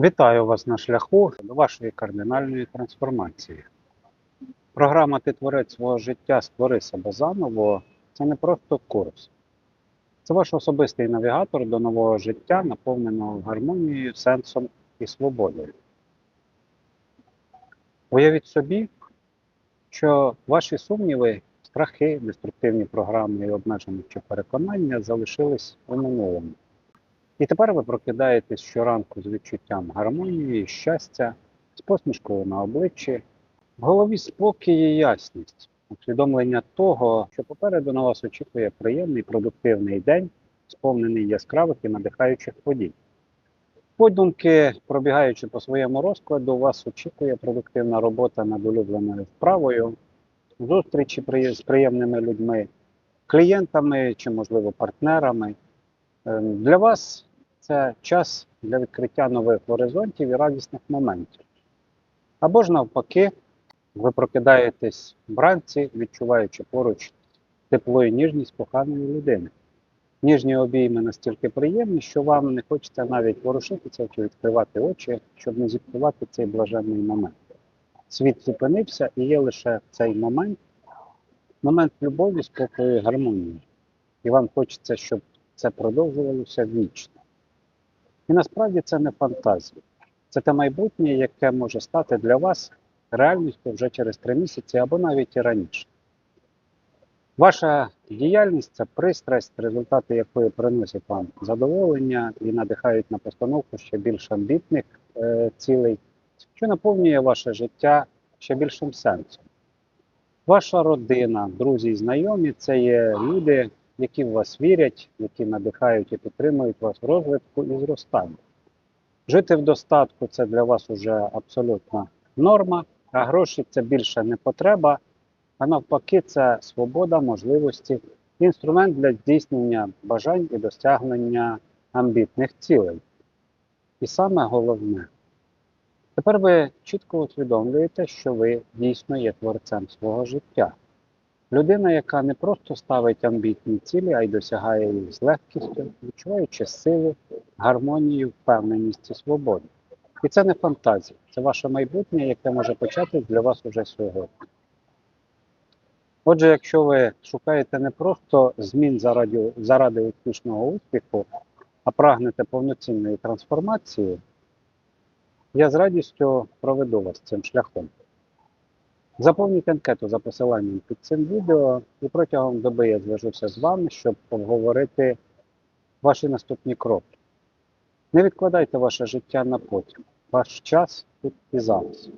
Вітаю вас на шляху до вашої кардинальної трансформації. Програма Ти творець свого життя Створи себе заново це не просто курс. Це ваш особистий навігатор до нового життя, наповненого гармонією, сенсом і свободою. Уявіть собі, що ваші сумніви, страхи, деструктивні програми і обмежені чи переконання залишились у минулому. І тепер ви прокидаєтесь щоранку з відчуттям гармонії, щастя, з посмішкою на обличчі, в голові спокій і ясність, усвідомлення того, що попереду на вас очікує приємний продуктивний день, сповнений яскравих і надихаючих подій. Подумки, пробігаючи по своєму розкладу, вас очікує продуктивна робота над улюбленою вправою, зустрічі з приємними людьми, клієнтами чи, можливо, партнерами. Ем, Для вас це час для відкриття нових горизонтів і радісних моментів. Або ж навпаки, ви прокидаєтесь вранці, відчуваючи поруч тепло і ніжність коханої людини. Ніжні обійми настільки приємні, що вам не хочеться навіть ворушитися чи відкривати очі, щоб не зіпсувати цей блаженний момент. Світ зупинився і є лише цей момент, момент любові, спокою і гармонії. І вам хочеться, щоб це продовжувалося вічно. І насправді це не фантазія. Це те майбутнє, яке може стати для вас реальністю вже через три місяці або навіть і раніше. Ваша діяльність це пристрасть, результати якої приносять вам задоволення і надихають на постановку ще більш амбітних е, цілей, що наповнює ваше життя ще більшим сенсом. Ваша родина, друзі і знайомі це є люди, які в вас вірять, які надихають і підтримують вас в розвитку і зростанні. Жити в достатку це для вас уже абсолютна норма, а гроші це більше не потреба, а навпаки, це свобода, можливості, інструмент для здійснення бажань і досягнення амбітних цілей. І саме головне, тепер ви чітко усвідомлюєте, що ви дійсно є творцем свого життя. Людина, яка не просто ставить амбітні цілі, а й досягає їх з легкістю, відчуваючи силу, гармонію, впевненість і свободу. І це не фантазія, це ваше майбутнє, яке може початись для вас уже сьогодні. Отже, якщо ви шукаєте не просто змін заради, заради успішного успіху, а прагнете повноцінної трансформації, я з радістю проведу вас цим шляхом. Заповніть анкету за посиланням під цим відео і протягом доби я зв'яжуся з вами, щоб обговорити ваші наступні кроки. Не відкладайте ваше життя на потім. Ваш час тут і зараз.